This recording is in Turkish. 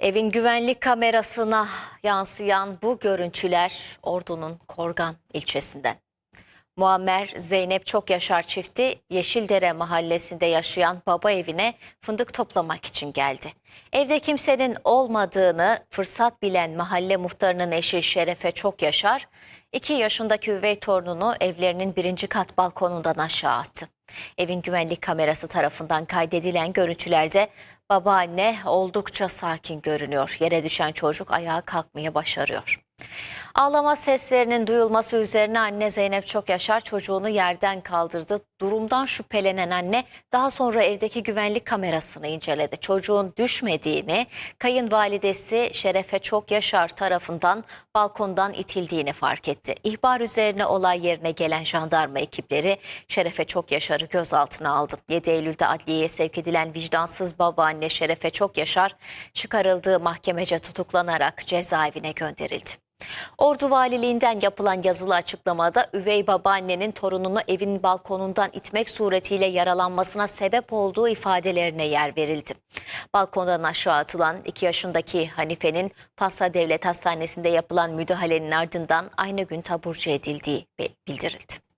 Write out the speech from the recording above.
Evin güvenlik kamerasına yansıyan bu görüntüler Ordu'nun Korgan ilçesinden. Muammer Zeynep Çokyashar çifti Yeşildere mahallesinde yaşayan baba evine fındık toplamak için geldi. Evde kimsenin olmadığını fırsat bilen mahalle muhtarının eşi Şerefe Çokyashar, 2 yaşındaki üvey torununu evlerinin birinci kat balkonundan aşağı attı. Evin güvenlik kamerası tarafından kaydedilen görüntülerde babaanne oldukça sakin görünüyor. Yere düşen çocuk ayağa kalkmaya başarıyor. Ağlama seslerinin duyulması üzerine anne Zeynep Çokyashar çocuğunu yerden kaldırdı. Durumdan şüphelenen anne daha sonra evdeki güvenlik kamerasını inceledi. Çocuğun düşmediğini, kayınvalidesi Şerefe Çokyashar tarafından balkondan itildiğini fark etti. İhbar üzerine olay yerine gelen jandarma ekipleri Şerefe Çokyashar'ı gözaltına aldı. 7 Eylül'de adliyeye sevk edilen vicdansız babaanne Şerefe Çokyashar çıkarıldığı mahkemece tutuklanarak cezaevine gönderildi. Ordu Valiliğinden yapılan yazılı açıklamada üvey babaannenin torununu evin balkonundan itmek suretiyle yaralanmasına sebep olduğu ifadelerine yer verildi. Balkondan aşağı atılan 2 yaşındaki Hanife'nin Pasa Devlet Hastanesi'nde yapılan müdahalenin ardından aynı gün taburcu edildiği bildirildi.